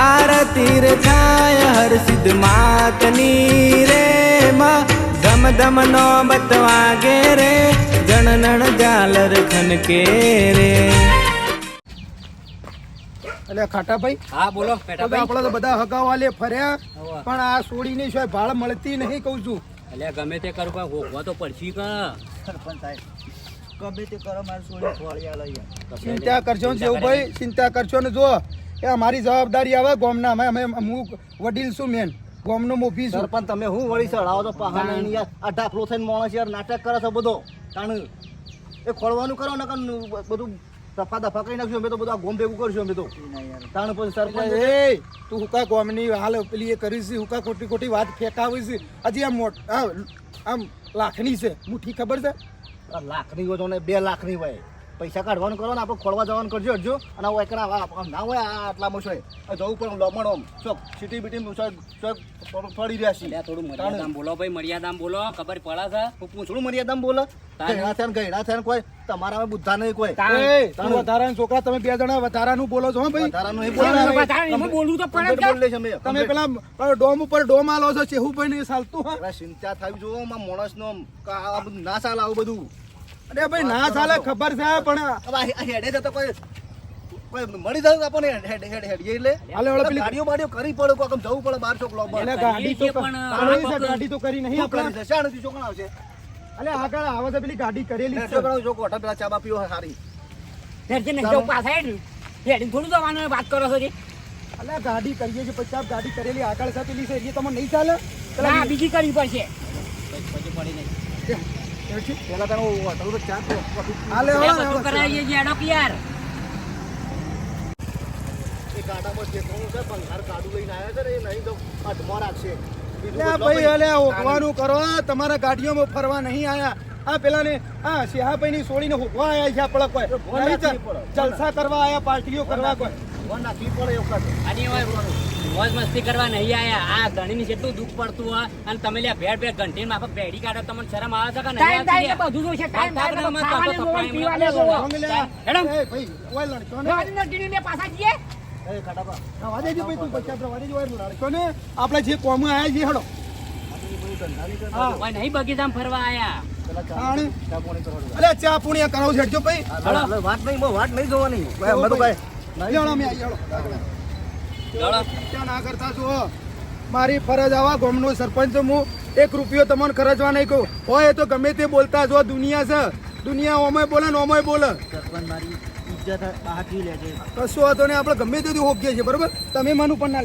આરતી રે થાય હર સિદ્ધ માતની રે માં. ધમ ધમ નો બતવાગે રે જણનણ ઝાલર ખનકે રે. એટલે ખાટાભાઈ? હા બોલો તો પેટાભાઈ આપણે તો બધા હગાવાલે ફર્યા પણ આ સોડીની શું ભાળ મળતી નહીં કહું છું. અલ્યા ગમે તે કરું પણ હોકવા તો પડશી કા? સરપંચ સાહેબ ગમે તે કરો મારે સોળી ફોળિયા લઈ ચિંતા કરશો જેવું ભાઈ ચિંતા કરશો ને જો એ અમારી જવાબદારી આવે ગોમના. અમે અમે હું વડીલ છું મેન ગોમનો મોભી છું. પણ તમે હું વળી ચડાવો તો પહાડ અઢા ફ્લો થઈને માણસ યાર નાટક કરે છે બધો. કારણ એ ખોળવાનું કરો ને બધું સફા દફા કરી નાખશું. અમે તો બધું આ ગોમ ભેગું કરશું અમે તો. તાણ પછી સરપંચ એ તું હુકા ગોમની હાલ પેલી એ કરી છે હુકા ખોટી ખોટી વાત ફેંકાવી છે. હજી આમ મોટ આમ લાખની છે. મુઠ્ઠી ખબર છે? લાખની હોય તો ને બે લાખની હોય. પૈસા કાઢવાનું કરો ને આપણે ખોળવા જવાનું કરજો હટજો અને આ એકડા આ- આ ના હોય આ આટલામાં છે જવું પણ લમણ ઓમ ચોક સિટી બીટી ચોક પડી રહ્યા છે થોડું મર્યાદામાં બોલો ભાઈ મર્યાદામ બોલો. ખબર પડે છે? પૂછડું મર્યાદામ બોલે. ગયડા થયા ને થયા કોઈ તમારા બુદ્ધા નહીં કોઈ. વધારાના છોકરા તમે બે જણા વધારાનું બોલો છો હો ભાઈ. વધારાનું ને. બોલવું તો પડે. તમે. પેલા ડોમ ઉપર ડોમ આલો છો ચેહુભાઈ નહીં ચાલતું હા. ચિંતા થવી જો આમ આ બધું ના સાલ આવું બધું. અરે ભાઈ ના ચાલે ખબર છે પણ હેડે જતો કોઈ કોઈ મળી જાય આપણને હેડ હેડ હેડ એટલે હાલે, હાલે, પેલી- ગાડીઓ બાડીઓ કરી પડે કોક જવું પડે બાર ચોક એટલે ગાડી તો કરીએ છીએ પણ કરી છે, આ ગાડી તો કરી નહીં આપણે. છે? શા નથી આવશે? અલે આગળ આવે છે પેલી ગાડી કરેલી છે. ચોકણ જો કોઠા પેલા ચા બા પીવો સારી હેડજે નહીં હેડ. થોડું જવાનું વાત કરો છો જી. અલે ગાડી કરીએ છીએ પછી ગાડી કરેલી આગળ છે પેલી છે એ તમને નહીં ચાલે. ના બીજી કરવી પડશે. પછી પડી નહીં. પેલા તારો હોટલ ને ભાઈ. અલે ઓગવાનું કરો તમારા ગાડીઓમાં ફરવા નહીં આયા આ પેલા ને આ સિંહાભાઈ ની સોળીને હોકવા આયા છે આપણા કોઈ જલસા કરવા આયા પાર્ટીઓ કરવા કોઈ નાખી પડે એવું મોજ મસ્તી કરવા નહીં આયા. આ ધણીની કેટલું દુઃખ પડતું હોય અને તમે લ્યા ભેળ ભેળ ઘંટી માં ભેડી કાઢો તમને શરમ આવે છે કે નહીં ટાઈમ? બધું જોશે ટાઈમ આપણે જે કોમ આયા છે હડો. નહીં બગીચામાં ફરવા આયા. પેલા ચા પુણ્ય કરાવ છેડજો ભાઈ. વાત નહીં વાત નહીં જોવાની. ના કરતા છો મારી ફરજ આવા ગામનો સરપંચ હું એક રૂપિયો તમને ખર્ચવા નહીં કહું. હોય એ તો ગમે તે બોલતા જો દુનિયા છે. દુનિયા ઓમય બોલે ને ઓમય બોલે. સરપંચ મારી ઇજ્જત બાકી લે છે. કશું હતો ને આપણે ગમે તેથી હોકીએ છીએ. બરોબર? તમે મને પણ ના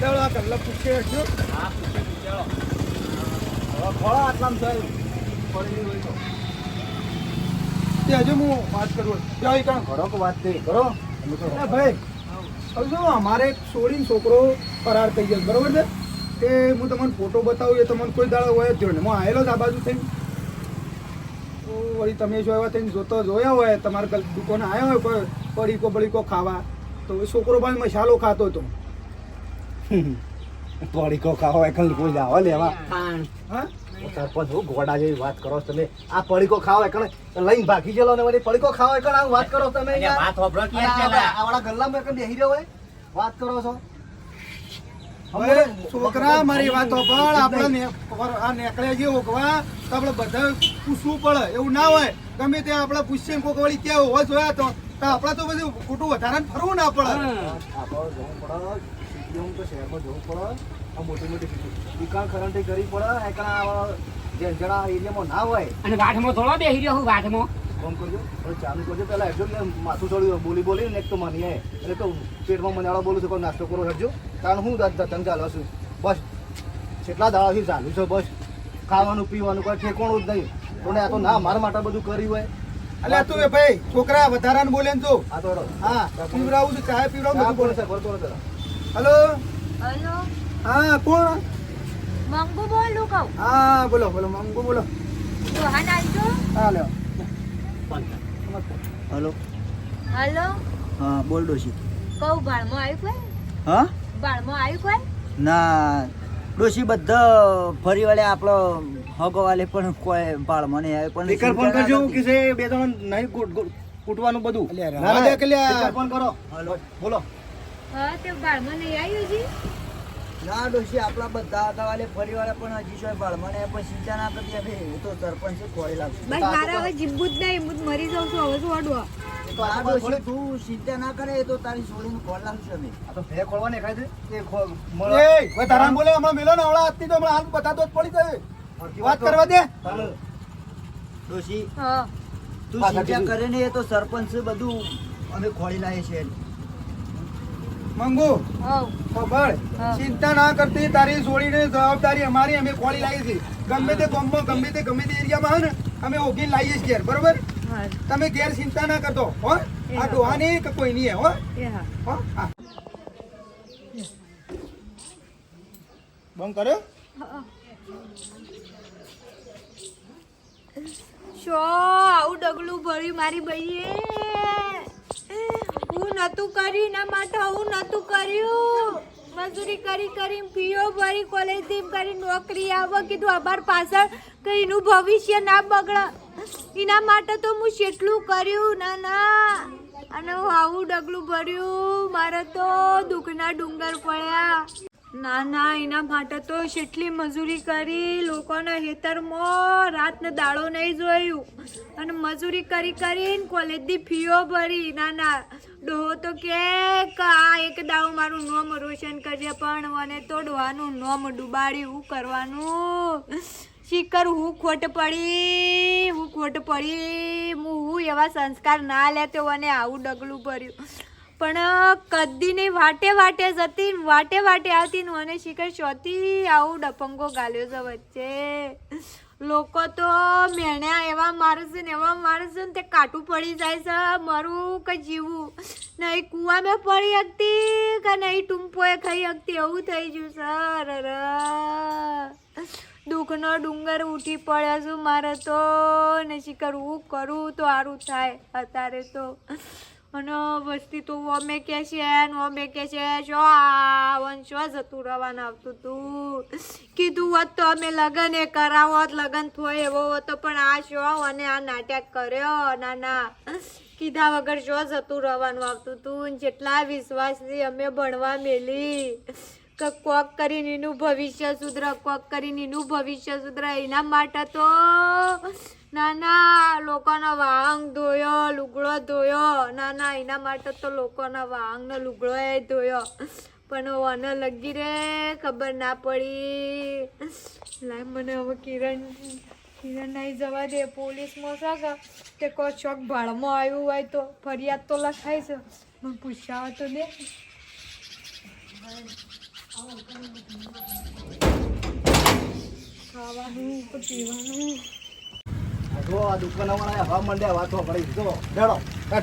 ચાલો આ કલાક પૂછે તો. તે હજુ હું વાત કરું. કાં વાત તે કરો તો ભાઈ હવે જો અમારે એક છોડીને છોકરો ફરાર થઈ ગયો બરાબર છે? કે હું તમને ફોટો બતાવું એ તમને કોઈ દાડો હોય જ ને હું આવેલો જ આ બાજુ થઈને. તો વળી તમે જો એવા થઈને જોતો જોયા હોય તમારે દુકાને આવ્યા હોય પણ પડીકો બળીકો ખાવા તો એ છોકરો પણ મસાલો ખાતો હતો. પડીકો ખાવા એકલ કોઈ જાવ લેવા હા? સરપંચ હું ગોડા જેવી વાત કરો તમે. આ પડીકો ખાવ એકલ લઈને ભાગી જલો ને વળી પડીકો ખાવ એકલ આ વાત કરો તમે વાત હોભળો કે. આવડા ગલ્લામાં એકલ બેહી રહ્યો હોય? વાત કરો છો. હવે છોકરા મારી વાતો પણ આપણે આ નેકળે જે ઓગવા તો આપણે બધા પૂછવું પડે. એવું ના હોય. ગમે તે આપણે પૂછીએ કોક વળી ક્યાં હોવા જોયા તો તો આપણે તો બધું ખોટું વધારે ફરવું ના પડે. આપણે જવું પડે. તો શહેરમાં જવું પડે. મોટી મોટી દુકાન ખરંટી કરી પડે એકલા જે જણા એરિયામાં ના હોય. અને થોડો રહ્યો હું કરજો. હવે ચાલુ કરજો. પહેલાં હેડજો ને માથું ચડ્યું બોલી બોલી ને એક તો માની આય. એટલે કહું પેટમાં મનાળો બોલું છું કોઈ નાસ્તો કરો હેડજો. કારણ હું તને ચાલો છું. બસ. કેટલા દાડાથી ચાલુ છે બસ. ખાવાનું પીવાનું કોઈ ઠેકોણું જ નહીં. કોને આ તો ના મારા માટે બધું કર્યું હોય. એટલે તું એ ભાઈ છોકરા વધારાને બોલે ને તો. આ હા પીવડાવું છું ચાય પીવડાવું બોલે. છે, બોલતો નથી. હલો? હલો? હા કોણ? મંગુ બોલું કહું. હા બોલો બોલો મંગુ બોલો. રોહન આવજો હા લ્યો. હલો. હલો. હા બોલ ડોશી. કહું ભાળમાં આવ્યું કોઈ? હા? ભાળમાં આવ્યું કોઈ? ના ડોશી બધા ફરી વળે આપણો હગવાલે પણ કોઈ ભાળમાં મને આવે પણ સ્પીકર ફોન કરજો કે છે બે ત્રણ નહીં કૂટ- કૂટ- કૂટવાનું બધું. ના, ના, ફોન કરો. હલો બોલો. હા તે બાળમાં નહીં આવ્યું હજી ના ડોશી આપણા બધા હતા વાલે ફરી પણ હજી શું ભાળમાં મને પણ ચિંતા ના કરતી હવે હું તો સરપંચ ખોળી લાગશે બસ મારા હવે જીબુ જ નહીં હું મરી જાઉં છું હવે શું અડવા તો આ આ ડોશી તું ચિંતા ના કરે તો તારી છોડીને ખોળ લાગશે અમે. આ તો ભે ખોલવા ને ખાય છે? એ ખો- એ મળે. વધારામાં બોલે હમણાં મેલો ને હમણાં આજથી તો હમણાં હાલ બતાતો જ પડી જાય વાત કરવા દે. ડોશી હા. તું ચિંતા કરે ને એ તો સરપંચ બધું અમે ખોળી લાવીએ છીએ. મંગુ. ખબર? ચિંતા ના કરતી તારી છોડીને જવાબદારી અમારી અમે ખોલી લાવી છે ગમે તે ગામમાં ગમે તે ગમે તે એરિયામાં ને અમે ઓગી લાવીએ છીએ ઘેર બરોબર? હા. તમે ઘેર ચિંતા ના કરતો હો. આ ડોહા ડોહાની કે કોઈ નહીં હો એ હો. હા બંધ કર્યો? શો આવું ડગલું ભર્યું મારી બઈએ? હું નતું કર્યું, એના માટે હું નતું કર્યું. મજૂરી કરી કરી ફીઓ ભરી કોલેજથી કરી નોકરી આવે, કીધું અમાર પાછળ કે એનું ભવિષ્ય ના બગડે. એના માટે તો હું કેટલું કર્યું, ના ના. અને હું આવું ડગલું ભર્યું, મારે તો દુઃખના ડુંગર પડ્યા. ના ના, એના માટે તો કેટલી મજૂરી કરી લોકોના હેતરમાં રાતને દાડો નહીં જોયું. અને મજૂરી કરી કરીને કોલેજની ફીઓ ભરી. ના ના, ડોહો તો કે આ એક દાડો મારું નોમ રોશન કરજે, પણ મને તો ડોહાનું નોમ ડુબાડી હું કરવાનું? શીકર હું ખોટ પડી, હું ખોટ પડી, હું એવા સંસ્કાર ના લેતો મને આવું ડગલું ભર્યું. પણ કદી નહીં વાટે વાટે જતી વાટે વાટે આવતી નું અને શિખર ચોથી આવું ડપંગો ગાલ્યો છે વચ્ચે. લોકો તો મેણ્યા એવા મારે છે ને એવા મારે છે ને તે કાટું પડી જાય છે, મરું કે જીવું. નહીં, કૂવામાં પડી શકતી કે નહીં, ટૂંપોએ ખાઈ શકતી? એવું થઈ ગયું સર દુઃખનો ડુંગર ઉઠી પડ્યો છું મારે તો, ને શિખર, હું કરું તો સારું થાય અત્યારે તો. અને વસ્તી તો કે છે શો આવન શો જતું રવાના આવતું તું. કીધું હોત તો અમે લગન એ કરાવો લગન થોય એવો હતો, પણ આ શો અને આ નાટક કર્યો, ના ના. કીધા વગર શો જતું રહેવાનું આવતું તું જેટલા વિશ્વાસથી અમે ભણવા મેલી. કોક કરીને એનું ભવિષ્ય સુધરે, કોક કરીને એનું ભવિષ્ય સુધરે, એના માટે તો ના ના, લોકોનો વાંગ ધોયો, લુગડો ધોયો. ના ના, એના માટે તો લોકોના વાંગનો લુગડો એ ધોયો. પણ મને લગી રે, ખબર ના પડી. લાય, મને હવે કિરણ કિરણ નહીં જવા દે. પોલીસમાં છે કે કોઈ ચોક ભાડમાં આવ્યું હોય તો ફરિયાદ તો લખાય છે. મને પૂછાવા તો દે. ખાવાનું, પીવાનું. જો આ હવા મંડ્યા વાતો પડી. જો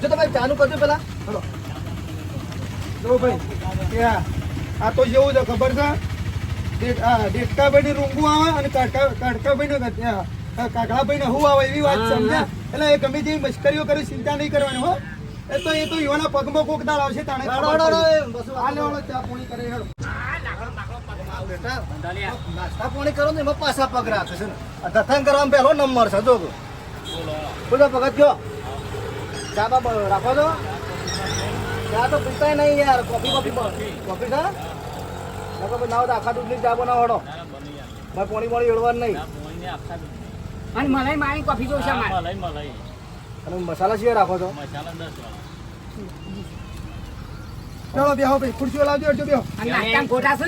તમે ચાલુ કરજો પેલા. હેડો. જો ભાઈ કે આ તો જેવું છે ખબર છે? ડેટ- આ રૂંગું આવે અને કાકા કાકાભાઈને કાકડાભાઈને હું આવે એવી વાત સમજ્યા? એટલે એ ગમે તેવી મશ્કરીઓ કરી ચિંતા નહીં કરવાની હો. એ તો એ તો યુવાના પગમાં કોક દાળ આવશે તાણે ચા પોણી કરે નાસ્તા પાણી કરો ને એમાં પાછા પગ રાખે છે ને. આ કરવામાં પહેલો નંબર છે જો બોલો ભગત ગયો ચા રાખો છો? ચા તો પીતા નહીં યાર કોફી કોફી કોફી છે નકર પછી ના હોય તો આખા દૂધની ચા બનાવો હડો. ભાઈ પોણી પોણી એળવાનું નહીં. અને મલાઈ મારી કોફી જોશે મારે અને મસાલા સિવાય રાખો છો? ચલો બેહો ભાઈ. ખુરશીઓ લાવજો બેહો. અને નાસ્તા ખોટા છે?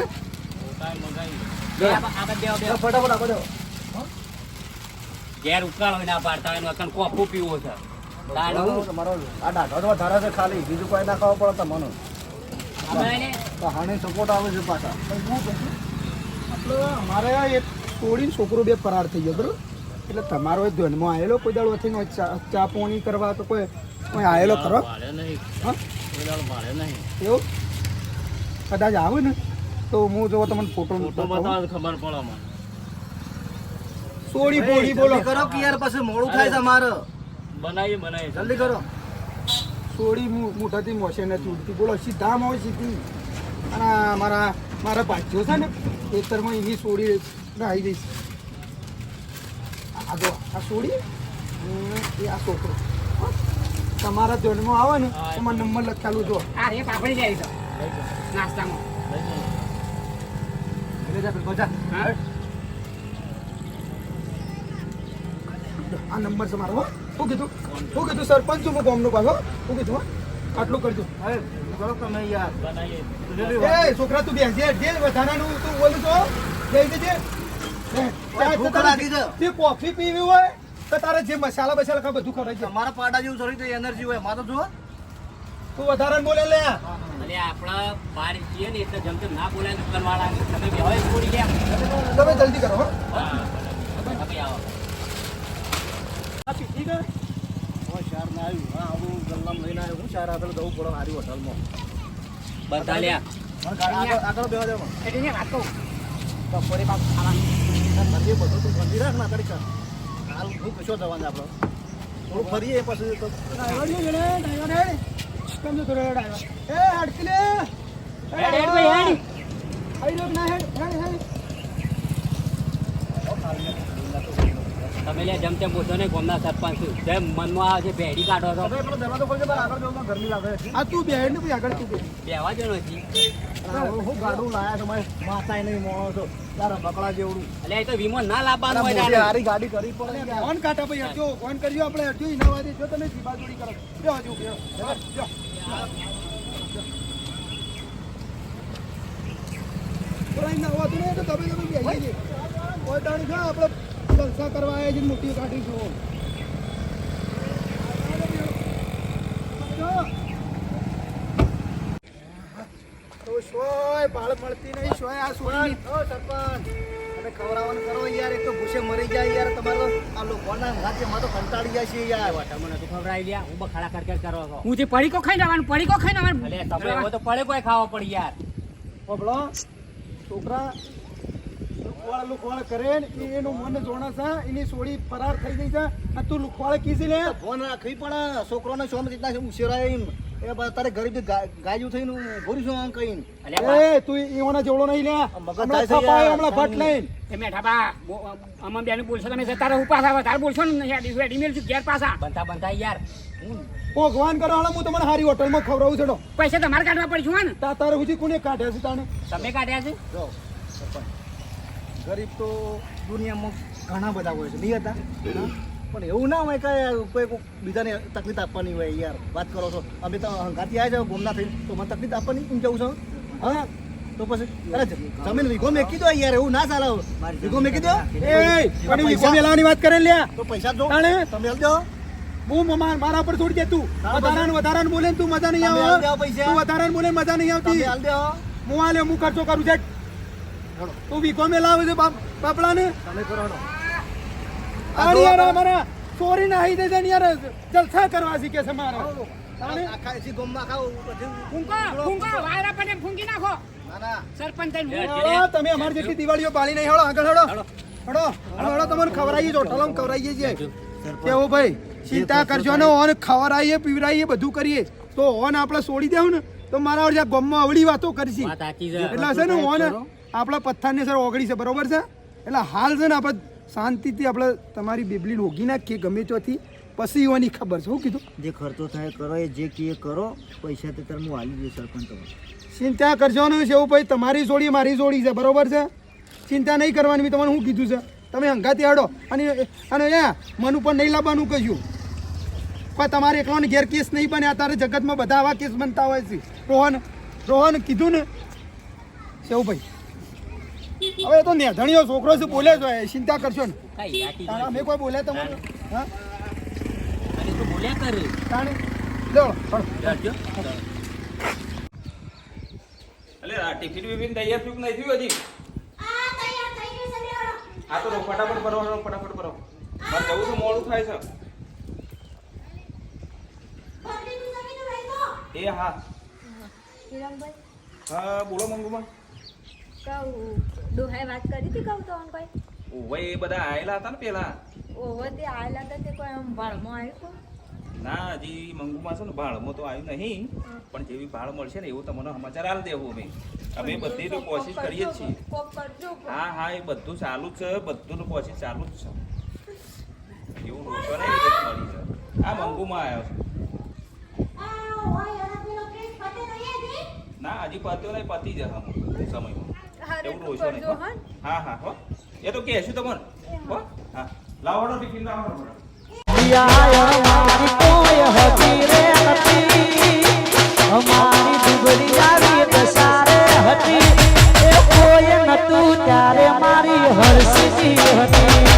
ફટાફટ આપો છો ઘેર ઉકાળો ના પાડતા હોય ને કોફો પીવો છે તમારો આ દાઢો તો વધારે છે ખાલી બીજું કોઈ ના ખાવા પડે તમને હાણે સપોર્ટ આવે છે પાછા. આપણે અમારે એક છોડીને છોકરો બે ફરાર થઈ ગયો બરોબર? એટલે તમારો એ ધ્યાનમાં આવેલો કોઈ દાડો હોય ચા ચા પોણી કરવા તો કોઈ કોઈ આવેલો ખરો? હા? એવું? કદાચ આવે ને? તો હું જો તમને ફોટો. ખબર પડે મને બોડી બોલો. કરો કે યાર પછી મોડું થાય છે મારે બનાય બનાવીએ જલ્દી. કરો. સોડી મુ- મુઠાથી મોશે ને ચૂડતી બોલો સીધા માં હોય સીધી. અને મારા મારા ભાઈઓ છે ને ખેતરમાં એની સોળી આવી જઈશ આ જો આ સોડી એ આ છોકરો. તમારા ધ્યાનમાં આવે ને એમાં નંબર લખેલું જો. આ રે પાપડી જાય છે. નાસ્તામાં. જા જા આ નંબર છે મારો હો. શું કીધું શું કીધું સરપંચ છું હું ગામનો પાછો શું કીધું હો? આટલું કરજો. એ છોકરા તું બેસજે જે વધારાનું તું બોલું છો જઈ જજે. તે કોફી પીવી હોય તો તારે જે મસાલા બસાલા ખા બધું છે તમારા પાડા જેવું શરીર તો એનર્જી હોય મારે જો તું વધારે બોલે લે. આપણા બહાર છીએ ને એટલે જેમ તેમ ના બોલાય તો કરવા તમે બેવાય છોડી ગયા. તમે જલ્દી કરો હો તમે આવો આ પીધી કે ઓય, શાર ના આવ્યું. હા આવું ગલ્લામ લઈને આવ્યો હું શાર આગળ જવું પડે મારી હોટલમાં. બધા લ્યા. આગળ બેવા દે મને. એટલે ને વાત. કહું બપોરે પાક ખાવાનું. મંદિર બધું તું મંદિર રાખ ના કરી હાલ હું કશો જવાનું આપણે થોડું ફરીએ પછી તો ડ્રાઈવર જો જણે ડ્રાઈવર હે કેમ જો ડ્રાઈવર? એ હડકી લે. હેડ હેડ ભાઈ હેડ. આઈ રોક ના હેડ હેડ હેડ. તમે લે જેમ તેમ પૂછો ને ગોમના સરપંચ છું. જેમ મનમાં આવે છે ભેડી કાઢો છો. તમે પેલો દરવાજો ખોલજો બહાર આગળ જવામાં ગરમી લાગે. છે આ તું બેડ ને આગળ તું બેવા જણો નથી હું ગાડું લાયા છો મારે માતાય નહીં મોણો છો. તારા બકડા જેવડું. એટલે એ તો વીમો ના લાવવાનું હોય. હારી ગાડી કરી પડે. ફોન કાઢા ભાઈ હટજો ફોન કરજો આપણે હટજો એના વાદે જો તમે જીબા જોડી કરો. જો હજુ જો પ્રાઇમ ના હોતું ને તો તમે તમે બેસી જઈએ કોઈ દાડી ખા આપણે જલસા કરવા આવ્યા છે મોટી કાઢી છો શોય ભાળ મળતી નહીં શોય આ સોની સરપંચ, ઓ ખવડાવવાનું કરો યાર એક તો ભૂસે મરી જાય યાર તમારો. આ લોકોના હાથે માં તો કંટાળી જાય છે યાર. તમને તો ખવડાવી લ્યા હું બખાડા કરકેર કરો છો. હું જે પડીકો ખાઈ આવવાનું પડીકો ખાઈને આવવાનું. એટલે તમે તો પડે કોઈ ખાવો પડી યાર. પબળો છોકરા લુખવાળ લુખવાળ કરે ને એનું મન જોણા છે એની સોડી ફરાર થઈ ગઈ છે. અને તું લુખવાળ કીધી લે. ફોન રાખવી પણ છોકરોને શોમ રીતના ઉછેરાય એમ. એ તારે ગરીબ ગાયું થઈને ભૂરી છું આમ કહીને. એ તું એવાના જેવડો નહીં લે. મગજ થાય. હમણાં ભટ લઈને. એ મેઠા બા અમમ બેન બોલશો તમે તારે ઉપાસ આવે વધારે બોલશો ને યાર રેડી મેલ છું ઘેર પાસા બનતા બંધા યાર. હું ભગવાન કરો હાલો હું તમને હોટલ હોટલમાં ખવડાવું છું પૈસા તમારે કાઢવા પડશે હો ને. તારે સુધી કોને કાઢ્યા છે તને તમે કાઢ્યા છે? જો સરપંચ, ગરીબ તો દુનિયામાં ઘણા બધા હોય છે. નહીં હતા? પણ એવું ના હોય કે કોઈ કોઈ બીજાને તકલીફ આપવાની હોય યાર. વાત કરો છો. અમે તો હંગાથી આવ્યા છે ગોમના થઈને. તો મને તકલીફ આપવાની? એમ કેવું છું? હા? તો પછી અરે જમીન વીઘો મેકી દો યાર એવું ના ચાલે વીઘો મેકી દો. એ પણ વીઘો મેલાવાની વાત કરે લ્યા. તો પૈસા દો તમે દો. હું મારા પર છોડી દે તું. વધારાને વધારાનું બોલે તું મજા નહીં આવે. તું વધારાને બોલે મજા નહીં આવતી. હું આલે હું ખર્ચો કરું છે. તું વીઘો મેલાવે છે બાપ બાપડા ને તમે કરો અરે યાર અમારા ચોરી ના આવી દેજે યાર જલસા કરવા શીખે છે મારા? આખા એસી ગોમમાં બધું ફૂંકો ફૂંકો વાયરા પડે ફૂંકી નાખો. સરપંચ તમે અમારી જેટલી દિવાળીઓ પાળી નહીં. હળો આગળ હેડો. હેડો. હેડો હેડો તમને ખવડાવીએ છો ઠલમ છીએ. કેવું ભાઈ? ચિંતા કરજો ને ઓન ખવડાવીએ પીવડાવીએ બધું કરીએ. તો ઓન આપણે છોડી દેવું ને તો મારા ગમમાં આ ગામમાં અવળી વાતો કરશી. એટલે હશે ને ઓન આપણા પથ્થરની સર ઓગળી છે બરોબર છે? એટલે હાલ છે ને આપણે શાંતિથી આપણે તમારી બેબલી ઓગી નાખીએ ગમે ત્યાંથી. પછી એવાની ખબર છે શું કીધું. જે ખર્ચો થાય કરો એ જે કીએ કરો પૈસા તે હું હાલી દઉં સરપંચ તમારે. ચિંતા કરજો ને છે એવું ભાઈ તમારી જોડી મારી જોડી છે બરોબર છે? ચિંતા નહીં કરવાની મેં તમને શું કીધું છે. તમે હંગાથી હાડો. અને અને એ મન ઉપર નહીં લાવવાનું કહ્યું પણ તમારે એકલોને ઘેર કેસ નહીં બને અત્યારે જગતમાં બધા આવા કેસ બનતા હોય છે. રોહન રોહન કીધું ને? સેવું ભાઈ? હવે એ તો નેધણીઓ છોકરો છે બોલે છે ચિંતા કરશો ને તારા અમે કોઈ બોલે તમારે હા? બોલ્યા કરે. તાણે. લો અલે આ ટિફિન બિફિન તૈયાર થયું નહીં થયું હજી? હા તો રો, ફટાફટ ભરો ફટાફટ ભરો મારે જવું તો મોડું થાય છે. એ હા. હા બોલો મંગુમાં. કહું ડોહાએ વાત કરી હતી કહું તો કોઈ ઓવે એ બધા આયેલા હતા ને પેલા? ઓવે તે આયેલા હતા તે કોઈ આમ ભાળમાં આવ્યું ના હજી મંગુમાં છે ને ભાડમાં તો આવ્યું નહીં પણ જેવી ભાળ મળશે ને એવું તમને સમાચાર આલ દેવું અમે. અમે બધી તો કોશિશ કરીએ જ છીએ. હા હા એ બધું ચાલુ જ છે બધું કોશિશ ચાલુ જ છે. એવું રોકો મળી છે આ મંગુમાં આવ્યો છે. ના હજી પત્યો નહીં પતી જશે સમયમાં. એવડું ઓછો નહીં હા. હા. હો એ તો કહેશું તમને? હો હા. લાવડો ટિફિન લાવડો હતી રે હતી અમારી દુબળી આવી દસારે હતી એ કોઈ નતું ત્યારે મારી હરસીજી હતી.